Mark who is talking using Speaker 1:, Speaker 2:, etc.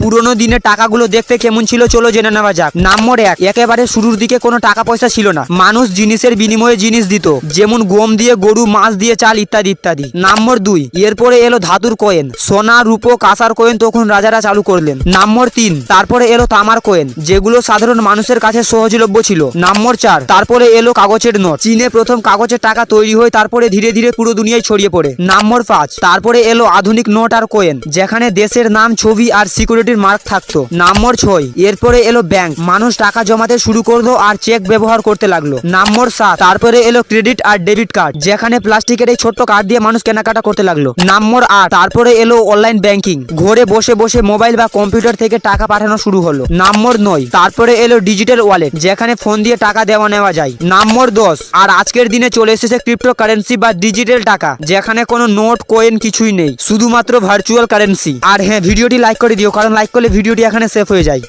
Speaker 1: পুরনো দিনের টাকাগুলো দেখতে কেমন ছিল চলো জেনে নেওয়া যাক। নম্বর এক। একেবারে শুরুর দিকে কোনো টাকা পয়সা ছিল না। মানুষ জিনিসের বিনিময়ে জিনিস দিত। যেমন গম দিয়ে গরু, মাছ দিয়ে চাল ইত্যাদি ইত্যাদি। নম্বর দুই। এরপরে এলো ধাতুর কয়েন। সোনা, রূপো, কাঁসার কয়েন তখন রাজারা চালু করলেন। নম্বর তিন। তারপরে এলো তামার কয়েন, যেগুলো সাধারণ মানুষের কাছে সহজলভ্য ছিল। নম্বর চার। তারপরে এলো কাগজের নোট। চীনে প্রথম কাগজের টাকা তৈরি হয়ে তারপরে ধীরে ধীরে পুরো দুনিয়ায় ছড়িয়ে পড়ে। নম্বর পাঁচ। তারপরে এলো আধুনিক নোট আর কয়েন, যেখানে দেশের নাম, ছবি আর সিকিউরিটির মার্ক থাকতো। নম্বর ছয়। এরপরে এলো ব্যাংক। মানুষ টাকা জমাতে শুরু করল আর চেক ব্যবহার করতে লাগল। নম্বর সাত। তারপরে এলো ক্রেডিট আর ডেবিট কার্ড, যেখানে প্লাস্টিকের এই ছোট্ট কার্ড দিয়ে মানুষ কেনাকাটা করতে লাগল। নম্বর আট। তারপরে এলো অনলাইন ব্যাংকিং। ঘরে বসে বসে মোবাইল বা কম্পিউটার থেকে টাকা পাঠানো শুরু হলো। নম্বর নয়। তারপরে এলো ডিজিটাল ওয়ালেট, যেখানে ফোন দিয়ে টাকা দেওয়া নেওয়া যায়। নম্বর দশ। আর আজকের দিনে চলে এসেছে ক্রিপ্টো কারেন্সি বা ডিজিটাল টাকা, যেখানে কোনো নোট, কয়েন কিছুই নেই, শুধুমাত্র ভার্চুয়াল কারেন্সি। আর হ্যাঁ ভিডিওটি লাইক করে দিও, কারণ লাইক করলে ভিডিওটি এখানে সেভ হয়ে যায়।